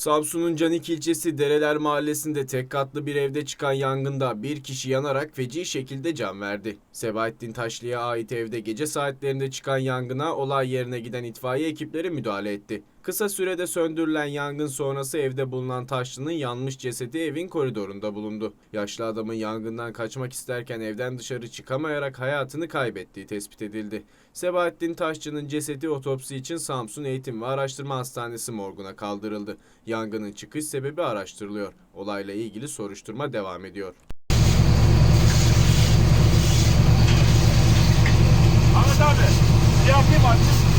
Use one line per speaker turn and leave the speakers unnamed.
Samsun'un Canik ilçesi Dereler mahallesinde tek katlı bir evde çıkan yangında bir kişi yanarak feci şekilde can verdi. Sebahattin Taşlı'ya ait evde gece saatlerinde çıkan yangına olay yerine giden itfaiye ekipleri müdahale etti. Kısa sürede söndürülen yangın sonrası evde bulunan Taşlı'nın yanmış cesedi evin koridorunda bulundu. Yaşlı adamın yangından kaçmak isterken evden dışarı çıkamayarak hayatını kaybettiği tespit edildi. Sebahattin Taşçı'nın cesedi otopsi için Samsun Eğitim ve Araştırma Hastanesi morguna kaldırıldı. Yangının çıkış sebebi araştırılıyor. Olayla ilgili soruşturma devam ediyor.
Ahmet abi.